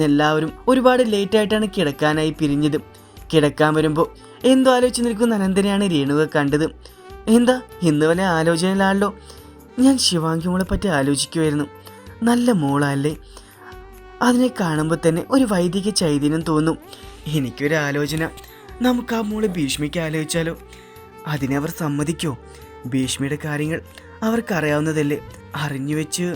അന്ന് എല്ലാവരും ഒരുപാട് ലേറ്റ് ആയിട്ടാണ് കിടക്കാനായി പിരിഞ്ഞത്. കിടക്കാൻ വരുമ്പോൾ എന്തോ ആലോചിച്ച് നിൽക്കുന്ന അനന്തനെയാണ് രേണുക കണ്ടത്. എന്താ ഇന്ന് വല്ല ആലോചനയിലാണല്ലോ? ഞാൻ ശിവാംഗി മോളെ പറ്റി ആലോചിക്കുമായിരുന്നു നല്ല മോളല്ലേ. അതിനെ കാണുമ്പോൾ തന്നെ ഒരു വൈദിക ചൈതന്യം തോന്നും. എനിക്കൊരു ആലോചന. നമുക്ക് ആ മോളെ ഭീഷ്മിക്ക് ആലോചിച്ചാലോ? അതിനെ അവർ സമ്മതിക്കോ? ഭീഷ്മിയുടെ കാര്യങ്ങൾ അവർക്കറിയാവുന്നതല്ലേ. അറിഞ്ഞു വെച്ച്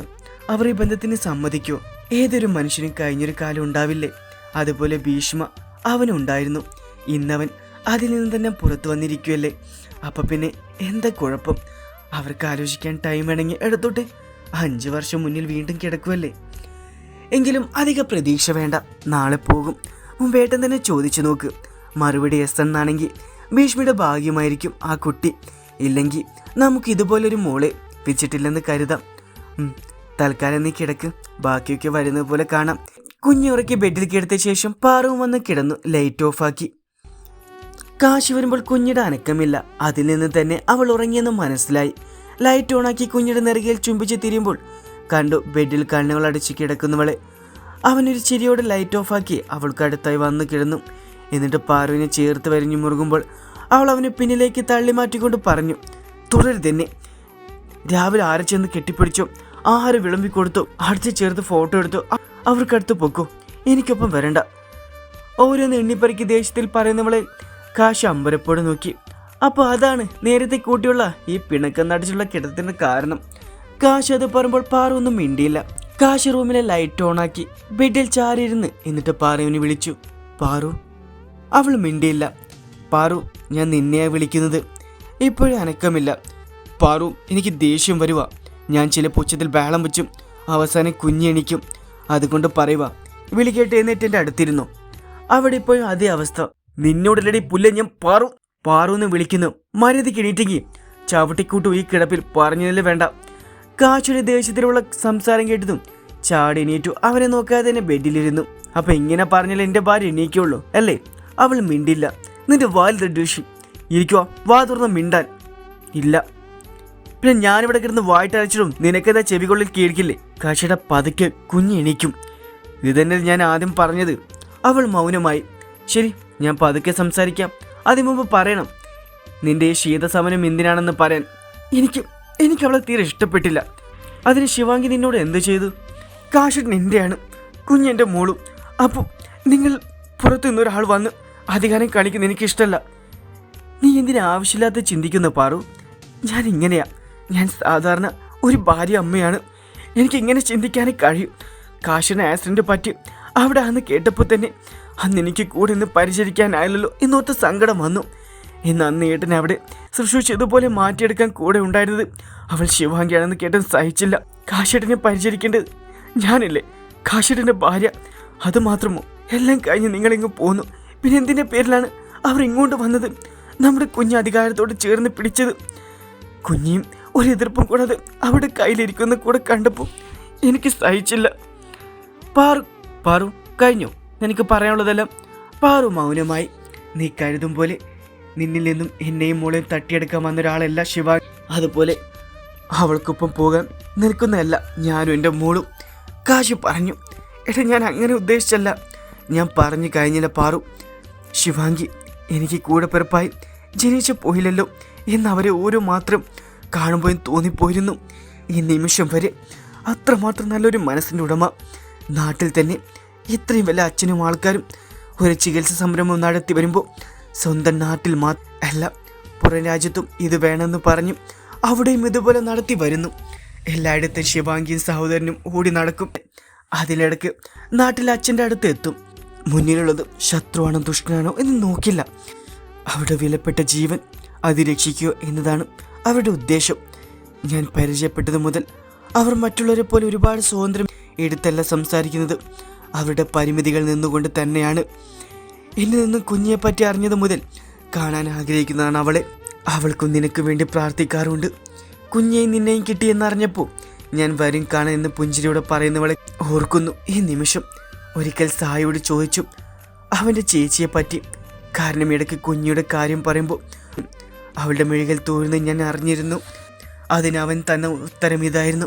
അവർ ഈ ബന്ധത്തിന് സമ്മതിക്കോ? ഏതൊരു മനുഷ്യനും കഴിഞ്ഞൊരു കാലം ഉണ്ടാവില്ലേ? അതുപോലെ ഭീഷ്മ അവനുണ്ടായിരുന്നു ഇന്നവൻ അതിൽ നിന്ന് തന്നെ പുറത്തു വന്നിരിക്കുമല്ലേ അപ്പൊ പിന്നെ എന്താ കുഴപ്പം? അവർക്ക് ആലോചിക്കാൻ ടൈം വേണമെങ്കിൽ എടുത്തോട്ടെ. അഞ്ച് വർഷം മുന്നിൽ വീണ്ടും കിടക്കുമല്ലേ എങ്കിലും അധിക പ്രതീക്ഷ വേണ്ട. നാളെ പോകും. മുമ്പേട്ടൻ തന്നെ ചോദിച്ചു നോക്ക്. മറുപടി എസ് എന്നാണെങ്കിൽ ഭീഷ്മിയുടെ ഭാഗ്യമായിരിക്കും ആ കുട്ടി. ഇല്ലെങ്കിൽ നമുക്ക് ഇതുപോലൊരു മോളെ വെച്ചിട്ടില്ലെന്ന് കരുതാം. തൽക്കാലം നീ കിടക്ക്. ബാക്കിയൊക്കെ വരുന്നത് പോലെ കാണാം. കുഞ്ഞുറക്കി ബെഡിൽ കിടത്തിയ ശേഷം പാറവും വന്ന് കിടന്നു ലൈറ്റ് ഓഫാക്കി കാശ് വരുമ്പോൾ കുഞ്ഞിയുടെ അനക്കമില്ല. അതിൽ നിന്ന് തന്നെ അവൾ ഉറങ്ങിയെന്ന് മനസ്സിലായി. ലൈറ്റ് ഓണാക്കി കുഞ്ഞിയുടെ നെറുകയിൽ ചുംബിച്ച് തിരിയുമ്പോൾ കണ്ടു ബെഡിൽ കണ്ണുകൾ അടിച്ച് കിടക്കുന്നവളെ. അവനൊരു ചിരിയോടെ ലൈറ്റ് ഓഫാക്കി അവൾക്ക് അടുത്തായി വന്നു കിടന്നു. എന്നിട്ട് പാറുവിനെ ചേർത്ത് വരിഞ്ഞു മുറുകുമ്പോൾ അവൾ അവനെ പിന്നിലേക്ക് തള്ളി മാറ്റിക്കൊണ്ട് പറഞ്ഞു തുടരുതെന്നെ. രാവിലെ ആരെ ചെന്ന് കെട്ടിപ്പിടിച്ചു? ആഹാരം വിളമ്പി കൊടുത്തു. അടിച്ച് ചേർത്ത് ഫോട്ടോ എടുത്തു. അവർക്കടുത്ത് പൊക്കൂ. എനിക്കൊപ്പം വരണ്ട. ഓരോന്ന് എണ്ണിപ്പറിക്ക് ദേഷ്യത്തിൽ പറയുന്നവളെ കാശ് അമ്പരപ്പോടെ നോക്കി. അപ്പോൾ അതാണ് നേരത്തെ കൂട്ടിയുള്ള ഈ പിണക്കം നടിച്ചുള്ള കിടത്തിന്റെ കാരണം. കാശ് അത് പറയുമ്പോൾ പാറൊന്നും മിണ്ടിയില്ല. കാശ് റൂമിലെ ലൈറ്റ് ഓണാക്കി ബെഡിൽ ചാരിയിരുന്ന് എന്നിട്ട് പാറുവിനെ വിളിച്ചു. പാറു അവൾ മിണ്ടിയില്ല. പാറു ഞാൻ നിന്നെയാ വിളിക്കുന്നത്. ഇപ്പോഴും അനക്കമില്ല. പാറു എനിക്ക് ദേഷ്യം വരുക ഞാൻ ചില പുച്ഛത്തിൽ ബഹളം വെച്ചും അവസാനം കുഞ്ഞെണിക്കും അതുകൊണ്ട് പറയുക വിളിക്കേട്ട് എന്നിട്ട് എന്റെ അടുത്തിരുന്നു. അവിടെ ഇപ്പോഴും അതേ അവസ്ഥ. നിന്നോടല്ലടി പുല്ല ഞാൻ പാറു. പാറു എന്ന് വിളിക്കുന്നു. മര്യാദയ്ക്ക് എണീറ്റെങ്കിൽ ചവിട്ടിക്കൂട്ടു ഈ കിടപ്പിൽ പറഞ്ഞതിൽ വേണ്ട. കാശുടെ ദേഷ്യത്തിലുള്ള സംസാരം കേട്ടതും ചാടി എണീറ്റു. അവനെ നോക്കാതെ തന്നെ ബെഡിലിരുന്നു. അപ്പൊ ഇങ്ങനെ പറഞ്ഞാൽ എന്റെ ഭാര്യ എണീക്കുള്ളൂ അല്ലേ? അവൾ മിണ്ടില്ല. നിന്റെ വാലിത ഡ്യൂഷി ഇരിക്കുവാ വാ തുറന്ന് മിണ്ടാൻ. ഇല്ല. പിന്നെ ഞാനിവിടെ കിടന്ന് വായിട്ടരച്ചിടും നിനക്കെന്താ ചെവികളിൽ കേൾക്കില്ലേ കാശിയുടെ പതുക്കെ കുഞ്ഞെണീക്കും എണീക്കും. ഇത് തന്നെ ഞാൻ ആദ്യം പറഞ്ഞത്. അവൾ മൗനമായി. ശരി ഞാൻ പതുക്കെ സംസാരിക്കാം. അതിനു മുമ്പ് പറയണം. നിന്റെ ഈ ശീതസമനം എന്തിനാണെന്ന് പറയാൻ എനിക്ക് എനിക്ക് അവളെ തീരെ ഇഷ്ടപ്പെട്ടില്ല. അതിന് ശിവാങ്കി നിന്നോട് എന്ത് ചെയ്തു? കാശിട്ട് നിന്റെയാണ് കുഞ്ഞെന്റെ മോളും. അപ്പോൾ നിങ്ങൾ പുറത്തു നിന്നൊരാൾ വന്ന് അധികാരം കാണിക്കുന്ന എനിക്കിഷ്ടമല്ല നീ എന്തിനാവശ്യമില്ലാത്ത ചിന്തിക്കുന്ന പാറു? ഞാൻ ഇങ്ങനെയാ ഞാൻ സാധാരണ ഒരു ഭാര്യ അമ്മയാണ്. എനിക്ക് ഇങ്ങനെ ചിന്തിക്കാനേ കഴിയും. കാശിന് ആക്സിഡന്റ് പറ്റി അവിടെ അന്ന് കേട്ടപ്പോൾ തന്നെ അന്ന് എനിക്ക് കൂടെ നിന്ന് പരിചരിക്കാനായില്ലല്ലോ എന്നോർത്ത് സങ്കടം വന്നു. ഇന്ന് അന്ന് ഏട്ടൻ അവിടെ ഇതുപോലെ മാറ്റിയെടുക്കാൻ കൂടെ ഉണ്ടായിരുന്നത് അവൾ ശിവാംഗിയാണെന്ന് കേട്ടൻ സഹിച്ചില്ല. കാശേട്ടനെ പരിചരിക്കേണ്ടത് ഞാനില്ലേ? കാശേട്ടന്റെ ഭാര്യ. അത് മാത്രമോ? എല്ലാം കഴിഞ്ഞ് നിങ്ങളിങ്ങ് പോന്നു. പിന്നെ എന്തിന്റെ പേരിലാണ് അവർ ഇങ്ങോട്ട് വന്നത്? നമ്മുടെ കുഞ്ഞ് അധികാരത്തോട് ചേർന്ന് പിടിച്ചത്? കുഞ്ഞിയും ഒരു എതിർപ്പും കൂടാതെ അവിടെ കയ്യിലിരിക്കുന്ന കൂടെ കണ്ടപ്പോൾ എനിക്ക് സഹിച്ചില്ല. പാറു പാറു കഴിഞ്ഞു? എനിക്ക് പറയാനുള്ളതെല്ലാം പാറു മൗനമായി. നീ കരുതും പോലെ നിന്നിൽ നിന്നും എന്നെയും മോളെയും തട്ടിയെടുക്കാൻ വന്ന ഒരാളല്ല ശിവ. അതുപോലെ അവൾക്കൊപ്പം പോകാൻ നിൽക്കുന്നതല്ല ഞാനും എന്റെ മോളും. കാശി പറഞ്ഞു എടാ ഞാൻ അങ്ങനെ ഉദ്ദേശിച്ചല്ല. ഞാൻ പറഞ്ഞു കഴിഞ്ഞില്ല പാറു. ശിവാങ്കി എനിക്ക് കൂടെ പിറപ്പായി ജനിച്ചു പോയില്ലല്ലോ എന്നവരെ ഓരോ മാത്രം കാണുമ്പോൾ തോന്നിപ്പോയിരുന്നു. ഈ നിമിഷം വരെ അത്രമാത്രം നല്ലൊരു മനസ്സിന്റെ ഉടമ. നാട്ടിൽ തന്നെ ഇത്രയും വല്ല അച്ഛനും ആൾക്കാരും ഒരു ചികിത്സ സംരംഭം നടത്തി വരുമ്പോൾ സ്വന്തം നാട്ടിൽ മാ അല്ല പുറം രാജ്യത്തും ഇത് വേണമെന്ന് പറഞ്ഞ് അവിടെയും ഇതുപോലെ നടത്തി വരുന്നു. എല്ലായിടത്തും ശിവാംഗിയും സഹോദരനും ഓടി നടക്കും. അതിലിടക്ക് നാട്ടിൽ അച്ഛന്റെ അടുത്ത് എത്തും. മുന്നിലുള്ളത് ശത്രുവാണോ ദുഷ്ടനാണോ എന്ന് നോക്കില്ല. അവിടെ വിലപ്പെട്ട ജീവൻ അത് രക്ഷിക്കുക എന്നതാണ് അവരുടെ ഉദ്ദേശം. ഞാൻ പരിചയപ്പെട്ടത് മുതൽ അവർ മറ്റുള്ളവരെ പോലെ ഒരുപാട് സ്വാതന്ത്ര്യം എടുത്തല്ല സംസാരിക്കുന്നത്. അവരുടെ പരിമിതികൾ നിന്നുകൊണ്ട് തന്നെയാണ് എന്നിൽ നിന്ന് കുഞ്ഞിയെ പറ്റി അറിഞ്ഞത് മുതൽ കാണാൻ ആഗ്രഹിക്കുന്നതാണ് അവളെ. അവൾക്കും നിനക്ക് വേണ്ടി പ്രാർത്ഥിക്കാറുണ്ട്. കുഞ്ഞെയും നിന്നെയും കിട്ടിയെന്നറിഞ്ഞപ്പോൾ ഞാൻ വരും കാണാൻ എന്ന് പുഞ്ചിരിയോടെ പറയുന്നവളെ ഓർക്കുന്നു. ഈ നിമിഷം ഒരിക്കൽ സായിയോട് ചോദിച്ചു അവന്റെ ചേച്ചിയെ പറ്റി? കാരണം ഇടയ്ക്ക് കുഞ്ഞിയുടെ കാര്യം പറയുമ്പോൾ അവളുടെ മിഴികൾ തോരുന്ന ഞാൻ അറിഞ്ഞിരുന്നു. അതിനവൻ തന്ന ഉത്തരം ഇതായിരുന്നു.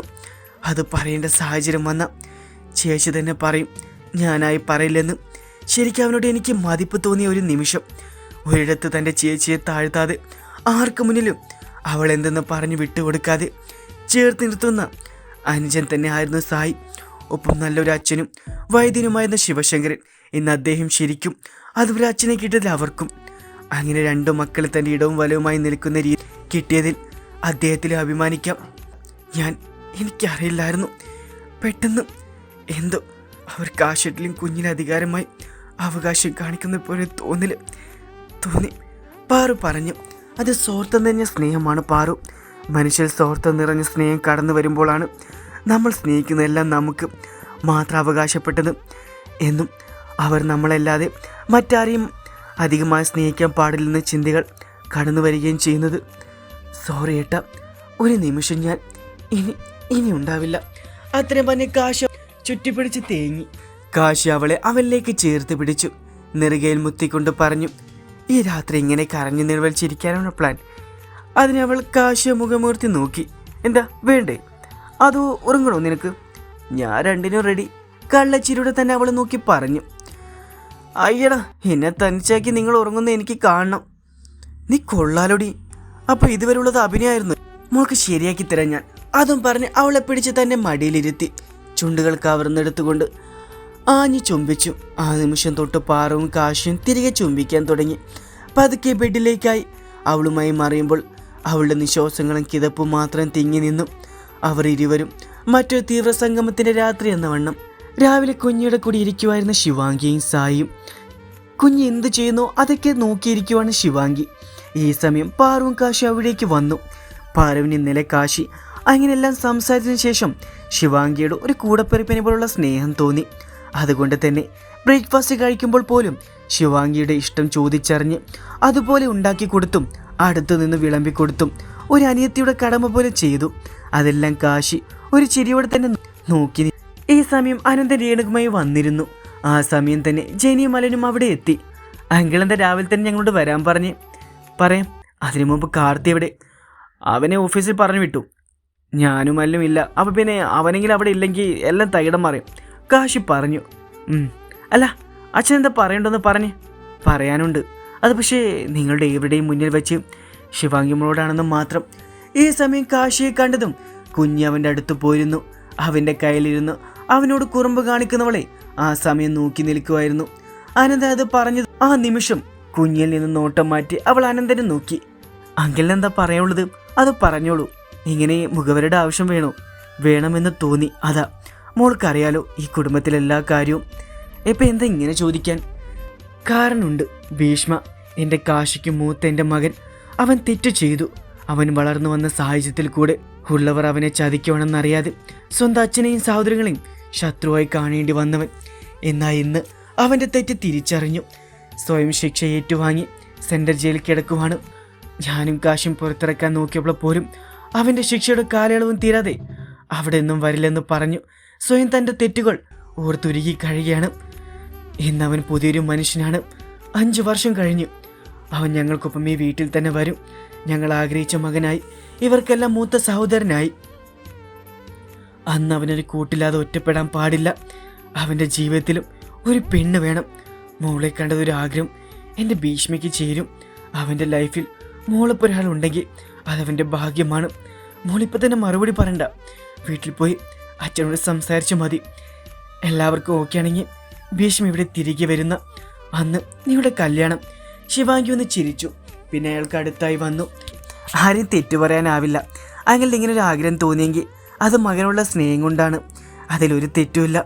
അത് പറയേണ്ട സാഹചര്യം വന്ന ചേച്ചി തന്നെ പറയും ഞാനായി പറയില്ലെന്ന്. ശരിക്കും അവനോട് എനിക്ക് മതിപ്പ് തോന്നിയ ഒരു നിമിഷം. ഒരിടത്ത് തന്റെ ചേച്ചിയെ താഴ്ത്താതെ ആർക്കു മുന്നിലും അവൾ എന്തെന്ന് പറഞ്ഞു വിട്ടുകൊടുക്കാതെ ചേർത്ത് നിർത്തുന്ന അനുജൻ തന്നെ ആയിരുന്നു സായി. ഒപ്പം നല്ലൊരു അച്ഛനും വൈദ്യനുമായിരുന്ന ശിവശങ്കരൻ. ഇന്ന് അദ്ദേഹം ശരിക്കും അതുപോലെ അച്ഛനെ കിട്ടിയതിൽ അവർക്കും അങ്ങനെ രണ്ടു മക്കൾ തന്റെ ഇടവും വലവുമായി നിൽക്കുന്ന രീതി കിട്ടിയതിൽ അദ്ദേഹത്തിൽ അഭിമാനിക്കാം. ഞാൻ എനിക്കറിയില്ലായിരുന്നു. പെട്ടെന്ന് എന്തോ അവർ കാശട്ടിലും കുഞ്ഞിന് അധികാരമായി അവകാശം കാണിക്കുന്ന പോലെ തോന്നൽ തോന്നി. പാറു പറഞ്ഞു അത് സ്വാർത്ഥം നിറഞ്ഞ സ്നേഹമാണ് പാറു. മനുഷ്യർ സ്വാർത്ഥം നിറഞ്ഞ സ്നേഹം കടന്നു വരുമ്പോഴാണ് നമ്മൾ സ്നേഹിക്കുന്നതെല്ലാം നമുക്ക് മാത്രം അവകാശപ്പെട്ടത്. എന്നും അവർ നമ്മളല്ലാതെ മറ്റാരെയും അധികമായി സ്നേഹിക്കാൻ പാടില്ലെന്ന ചിന്തകൾ കടന്നു വരികയും ചെയ്യുന്നത്. സോറി ഏട്ടാ ഒരു നിമിഷം ഞാൻ ഇനി ഇനി ഉണ്ടാവില്ല. അത്രയും പറഞ്ഞ് കാശ് ചുറ്റിപ്പിടിച്ച് തേങ്ങി. കാശി അവളെ അവനിലേക്ക് ചേർത്ത് പിടിച്ചു. നെറുകയിൽ മുത്തിക്കൊണ്ട് പറഞ്ഞു ഈ രാത്രി ഇങ്ങനെ കരഞ്ഞു നിർവഹിച്ചിരിക്കാനാണ് പ്ലാൻ. അതിനെ അവൾ കാശിയ മുഖമൂർത്തി നോക്കി. എന്താ വേണ്ടേ? അതോ ഉറങ്ങണോ നിനക്ക്? ഞാൻ രണ്ടിനും റെഡി കള്ളച്ചിരിയുടെ തന്നെ അവൾ നോക്കി പറഞ്ഞു. അയ്യടാ എന്നെ തനിച്ചാക്കി നിങ്ങൾ ഉറങ്ങുന്ന എനിക്ക് കാണണം. നീ കൊള്ളാലോടി. അപ്പൊ ഇതുവരെയുള്ളത് അഭിനയായിരുന്നു. മോൾക്ക് ശരിയാക്കി തരാം ഞാൻ. അതും പറഞ്ഞ് അവളെ പിടിച്ച് തന്നെ മടിയിലിരുത്തി. ചുണ്ടുകൾ കവർന്നെടുത്തുകൊണ്ട് ആഞ്ഞു ചുംബിച്ചു. ആ നിമിഷം തൊട്ട് പാറവും കാശും തിരികെ ചുംബിക്കാൻ തുടങ്ങി. പതുക്കെ ബെഡിലേക്കായി അവളുമായി മറിയുമ്പോൾ അവളുടെ നിശ്വാസങ്ങളും കിതപ്പും മാത്രം തിങ്ങി നിന്നു. അവർ ഇരുവരും മറ്റൊരു തീവ്ര സംഗമത്തിന്റെ രാത്രി എന്ന വണ്ണം. രാവിലെ കുഞ്ഞിയുടെ കൂടി ഇരിക്കുമായിരുന്ന ശിവാംഗിയും സായിയും കുഞ്ഞ് എന്ത് ചെയ്യുന്നു? അതൊക്കെ നോക്കിയിരിക്കുവാണ് ശിവാംഗി. ഈ സമയം പാറുവും കാശി അവിടേക്ക് വന്നു. പാറുവിന് ഇന്നലെ കാശി. അങ്ങനെയെല്ലാം സംസാരിച്ചതിന് ശേഷം ശിവാംഗിയോട് ഒരു കൂടപ്പിറപ്പിനെ പോലുള്ള സ്നേഹം തോന്നി. അതുകൊണ്ട് തന്നെ ബ്രേക്ക്ഫാസ്റ്റ് കഴിക്കുമ്പോൾ പോലും ശിവാംഗിയുടെ ഇഷ്ടം ചോദിച്ചറിഞ്ഞ് അതുപോലെ ഉണ്ടാക്കി കൊടുത്തും അടുത്തു നിന്ന് വിളമ്പി കൊടുത്തും ഒരു അനിയത്തിയുടെ കടമ പോലെ ചെയ്തു. അതെല്ലാം കാശി ഒരു ചിരിയോടെ തന്നെ നോക്കി ഈ സമയം അനന്തൻ രേണുകുമായി വന്നിരുന്നു. ആ സമയം തന്നെ ജനിയും മലനും അവിടെ എത്തി. അങ്കിളെന്താ രാവിലെ തന്നെ ഞങ്ങളോട് വരാൻ പറഞ്ഞ്? പറയാം. അതിനു മുമ്പ് കാർത്തി എവിടെ? അവനെ ഓഫീസിൽ പറഞ്ഞു വിട്ടു. ഞാനും അല്ലും ഇല്ല. അപ്പം പിന്നെ അവനെങ്കിലും അവിടെ ഇല്ലെങ്കിൽ എല്ലാം തകിടം മാറി കാശി പറഞ്ഞു. "ഉം. അല്ല അച്ഛൻ എന്താ പറയണ്ടെന്ന് പറഞ്ഞ്? പറയാനുണ്ട്. അത് പക്ഷേ നിങ്ങളുടെ എവിടെയും മുന്നിൽ വെച്ച് ശിവാംഗിമോളോടാണെന്ന് മാത്രം. ഈ സമയം കാശിയെ കണ്ടതും കുഞ്ഞ് അവന്റെ അടുത്ത് പോയിരുന്നു. അവന്റെ കയ്യിലിരുന്ന് അവനോട് കുറുമ്പ് കാണിക്കുന്നവളെ ആ സമയം നോക്കി നിൽക്കുമായിരുന്നു അനന്ത അത് പറഞ്ഞത് ആ നിമിഷം കുഞ്ഞിൽ നിന്ന് നോട്ടം മാറ്റി അവൾ അനന്തനെ നോക്കി. അങ്കിളിന് എന്താ പറയാനുള്ളത്? അത് പറഞ്ഞോളൂ. ഇങ്ങനെ മുഖവരുടെ ആവശ്യം വേണോ? വേണമെന്ന് തോന്നി. അതാ മോൾക്കറിയാലോ ഈ കുടുംബത്തിലെല്ലാ കാര്യവും. ഇപ്പം എന്താ ഇങ്ങനെ ചോദിക്കാൻ? കാരണമുണ്ട് ഭീഷ്മ. എന്റെ കാശിക്ക് മൂത്ത എന്റെ മകൻ. അവൻ തെറ്റു ചെയ്തു. അവൻ വളർന്നു വന്ന സാഹചര്യത്തിൽ കൂടെ ഉള്ളവർ അവനെ ചതിക്കുവാണെന്നറിയാതെ സ്വന്തം അച്ഛനെയും സഹോദരങ്ങളെയും ശത്രുവായി കാണേണ്ടി വന്നവൻ. എന്നാൽ ഇന്ന് അവന്റെ തെറ്റ് തിരിച്ചറിഞ്ഞു. സ്വയം ശിക്ഷ ഏറ്റുവാങ്ങി സെൻട്രൽ ജയിലിൽ കിടക്കുവാണ്. ഞാനും കാശും പുറത്തിറക്കാൻ നോക്കിയപ്പോൾ പോലും അവന്റെ ശിക്ഷയുടെ കാലയളവും തീരാതെ അവിടെ നിന്നും വരില്ലെന്ന് പറഞ്ഞു സ്വയം തന്റെ തെറ്റുകൾ ഓർത്തുരുകി കഴിയുകയാണ്. ഇന്നവൻ പുതിയൊരു മനുഷ്യനാണ്. അഞ്ചു വർഷം കഴിഞ്ഞു. അവൻ ഞങ്ങൾക്കൊപ്പം ഈ വീട്ടിൽ തന്നെ വരും. ഞങ്ങൾ ആഗ്രഹിച്ച മകനായി. ഇവർക്കെല്ലാം മൂത്ത സഹോദരനായി. അന്ന് അവനൊരു കൂട്ടില്ലാതെ ഒറ്റപ്പെടാൻ പാടില്ല. അവന്റെ ജീവിതത്തിലും ഒരു പെണ്ണ് വേണം. മോളെ കണ്ടതൊരു ആഗ്രഹം എന്റെ ഭീഷ്മയ്ക്ക് ചേരും. അവന്റെ ലൈഫിൽ മോളിപ്പോൾ ഒരാളുണ്ടെങ്കിൽ അതവന്റെ ഭാഗ്യമാണ്. മോളിപ്പോൾ തന്നെ മറുപടി പറയണ്ട. വീട്ടിൽ പോയി അച്ഛനോട് സംസാരിച്ചു മതി. എല്ലാവർക്കും ഓക്കെ ആണെങ്കിൽ ഭീഷ്മ ഇവിടെ തിരികെ വരുന്ന അന്ന് നിങ്ങളുടെ കല്യാണം. ശിവാങ്കി ഒന്ന് ചിരിച്ചു. പിന്നെ അയാൾക്ക് അടുത്തായി വന്നു. ആരെയും തെറ്റു പറയാനാവില്ല. അങ്ങനെ ഇങ്ങനെ ഒരു ആഗ്രഹം തോന്നിയെങ്കിൽ അത് മകനുള്ള സ്നേഹം കൊണ്ടാണ്. അതിലൊരു തെറ്റുമില്ല.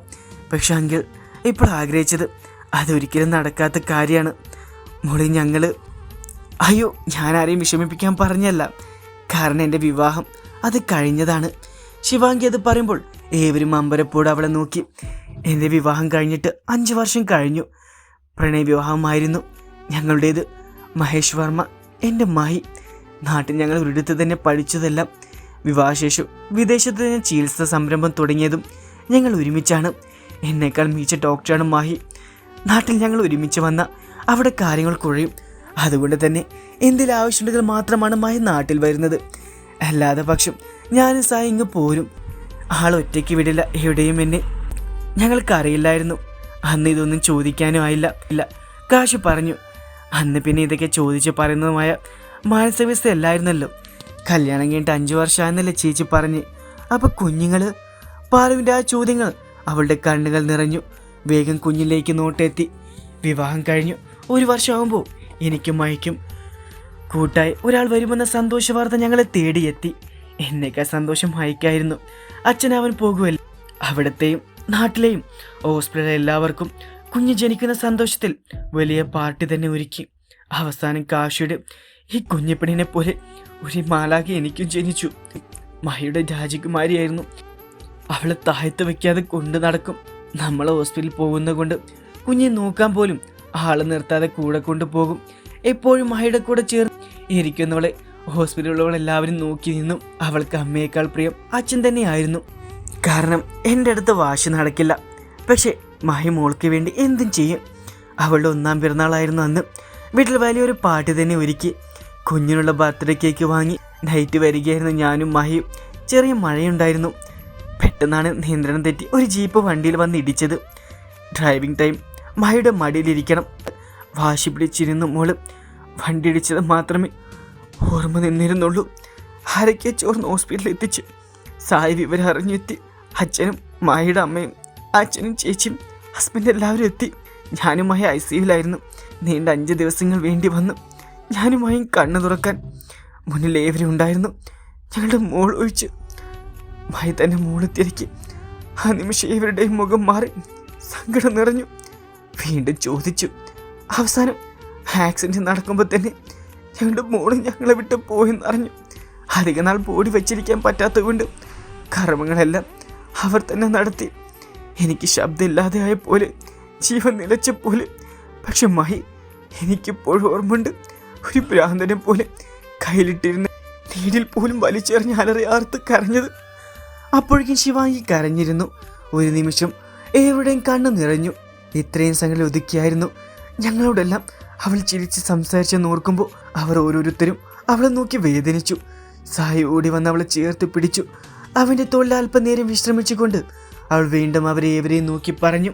പക്ഷെ അങ്കിൾ ഇപ്പോൾ ആഗ്രഹിച്ചത് അതൊരിക്കലും നടക്കാത്ത കാര്യമാണ്. മോളി ഞങ്ങൾ അയ്യോ ഞാൻ ആരെയും വിഷമിപ്പിക്കാൻ പറഞ്ഞല്ല. കാരണം എന്റെ വിവാഹം അത് കഴിഞ്ഞതാണ്. ശിവാങ്കി അത് പറയുമ്പോൾ ഏവരും അമ്പരപ്പോട് അവളെ നോക്കി. എന്റെ വിവാഹം കഴിഞ്ഞിട്ട് അഞ്ച് വർഷം കഴിഞ്ഞു. പ്രണയവിവാഹമായിരുന്നു ഞങ്ങളുടേത് മഹേഷ് വർമ്മ എന്റെ മായി നാട്ടിൽ ഞങ്ങൾ ഒരിടത്ത് തന്നെ പഠിച്ചതെല്ലാം വിവാഹശേഷം വിദേശത്ത് നിന്ന് ചികിത്സ സംരംഭം തുടങ്ങിയതും ഞങ്ങൾ ഒരുമിച്ചാണ്. എന്നേക്കാൾ മികച്ച ഡോക്ടറാണ് മാഹി. നാട്ടിൽ ഞങ്ങൾ ഒരുമിച്ച് വന്ന അവിടെ കാര്യങ്ങൾ കുഴയും അതുകൊണ്ട് തന്നെ എന്തെങ്കിലും ആവശ്യമുണ്ടെങ്കിൽ മാത്രമാണ് മാഹി നാട്ടിൽ വരുന്നത്. അല്ലാതെ പക്ഷം ഞാനും സായി ഇങ്ങ് പോരും. ആൾ ഒറ്റയ്ക്ക് വിടില്ല എവിടെയും എന്നെ. ഞങ്ങൾക്കറിയില്ലായിരുന്നു അന്ന് ഇതൊന്നും ചോദിക്കാനും ആയില്ല. ഇല്ല കാശ് പറഞ്ഞു. അന്ന് പിന്നെ ഇതൊക്കെ ചോദിച്ച് പറയുന്നതുമായ മാനസികവസ്ഥ അല്ലായിരുന്നല്ലോ കല്യാണം കഴിഞ്ഞിട്ട് അഞ്ചു വർഷമായെന്നല്ലേ ചേച്ചി പറഞ്ഞ്. അപ്പൊ കുഞ്ഞുങ്ങൾ? പാറുവിന്റെ ആ ചോദ്യങ്ങൾ അവളുടെ കണ്ണുകൾ നിറഞ്ഞു. വേഗം കുഞ്ഞിലേക്ക് നോട്ടെത്തി. വിവാഹം കഴിഞ്ഞു. ഒരു വർഷമാകുമ്പോൾ എനിക്കും മയക്കും കൂട്ടായി ഒരാൾ വരുമെന്ന സന്തോഷ വാർത്ത ഞങ്ങളെ തേടിയെത്തി. എന്നേക്കാൾ സന്തോഷം മയക്കായിരുന്നു അച്ഛൻ അവൻ പോകുമല്ലോ അവിടത്തെയും നാട്ടിലെയും ഹോസ്പിറ്റലിലെ എല്ലാവർക്കും കുഞ്ഞ് ജനിക്കുന്ന സന്തോഷത്തിൽ വലിയ പാർട്ടി തന്നെ ഒരുക്കി. അവസാനം കാശിയുടെ ഈ കുഞ്ഞിപ്പണിനെ പോലെ ഒരു മാലാഖി എനിക്കും ജനിച്ചു. മഹിയുടെ രാജകുമാരിയായിരുന്നു. അവളെ താഴത്ത് വെക്കാതെ കൊണ്ടു നടക്കും. നമ്മൾ ഹോസ്പിറ്റലിൽ പോകുന്ന കൊണ്ട് കുഞ്ഞെ നോക്കാൻ പോലും ആളെ നിർത്താതെ കൂടെ കൊണ്ടുപോകും എപ്പോഴും മഹയുടെ കൂടെ ചേർന്ന് ഇരിക്കുന്നവളെ ഹോസ്പിറ്റലുള്ളവളെല്ലാവരും നോക്കി നിന്നും. അവൾക്ക് അമ്മയേക്കാൾ പ്രിയം അച്ഛൻ തന്നെയായിരുന്നു. കാരണം എന്റെ അടുത്ത് വാശി നടക്കില്ല. പക്ഷേ മഹി മോൾക്ക് വേണ്ടി എന്തും ചെയ്യും. അവളുടെ ഒന്നാം പിറന്നാളായിരുന്നു അന്ന്. വീട്ടിൽ വലിയൊരു പാട്ട് തന്നെ ഒരുക്കി. കുഞ്ഞിനുള്ള ബർത്ത്ഡേ കേക്ക് വാങ്ങി നൈറ്റ് വരികയായിരുന്നു ഞാനും മഹിയും ചെറിയ മഴയുണ്ടായിരുന്നു. പെട്ടെന്നാണ് നിയന്ത്രണം തെറ്റി ഒരു ജീപ്പ് വണ്ടിയിൽ വന്ന് ഇടിച്ചത്. ഡ്രൈവിംഗ് ടൈം മഹിയുടെ മടിയിലിരിക്കണം വാശി പിടിച്ചിരുന്നു മോൾ. വണ്ടി ഇടിച്ചത് മാത്രമേ ഓർമ്മ നിന്നിരുന്നുള്ളൂ. ആരൊക്കെ ചോർന്ന് ഹോസ്പിറ്റലിൽ എത്തിച്ച്. സായി വിവരം അറിഞ്ഞെത്തി. അച്ഛനും മായയുടെ അമ്മയും അച്ഛനും ചേച്ചിയും ഹസ്ബൻഡ് എല്ലാവരും എത്തി. ഞാനും മായ ഐ സിയുലായിരുന്നു നീണ്ട അഞ്ച് ദിവസങ്ങൾ വേണ്ടി വന്നു. ഞാനുമായും കണ്ണു തുറക്കാൻ മുന്നിൽ ഏവരും ഉണ്ടായിരുന്നു. ഞങ്ങളുടെ മോൾ ഒഴിച്ച് മായ തന്നെ മോളെ തിരക്കി ആ നിമിഷം ഇവരുടെയും മുഖം മാറി സങ്കടം നിറഞ്ഞു. വീണ്ടും ചോദിച്ചു. അവസാനം ആക്സിഡന്റ് നടക്കുമ്പോൾ തന്നെ ഞങ്ങളുടെ മോൾ ഞങ്ങളെ വിട്ട് പോയെന്ന് അറിഞ്ഞു. അധിക നാൾ ബോഡി വെച്ചിരിക്കാൻ പറ്റാത്തതുകൊണ്ട് കർമ്മങ്ങളെല്ലാം അവർ തന്നെ നടത്തി. എനിക്ക് ശബ്ദമില്ലാതെ ആയ പോലെ ജീവൻ നിലച്ചപ്പോലെ പക്ഷെ മഹി എനിക്കിപ്പോഴും ഓർമ്മയുണ്ട്. ഒരു ഭ്രാന്തനെ പോലെ കയ്യിലിട്ടിരുന്ന നീരിൽ പോലും വലിച്ചെറിഞ്ഞ് അലറിയാർത്ത് കരഞ്ഞത്. അപ്പോഴേക്കും ശിവാങ്കി കരഞ്ഞിരുന്നു. ഒരു നിമിഷം എവിടെയും കണ്ണു നിറഞ്ഞു. ഇത്രയും സംഘടന ഒതുക്കിയായിരുന്നു. ഞങ്ങളോടെല്ലാം അവൾ ചിരിച്ച് സംസാരിച്ചെന്ന് ഓർക്കുമ്പോൾ അവർ ഓരോരുത്തരും അവളെ നോക്കി വേദനിച്ചു. സായി ഓടി വന്ന് അവളെ ചേർത്ത് പിടിച്ചു. അവന്റെ തോളിൽ അല്പനേരം വിശ്രമിച്ചുകൊണ്ട് അവൾ വീണ്ടും അവരെ ഏവരെയും നോക്കി പറഞ്ഞു.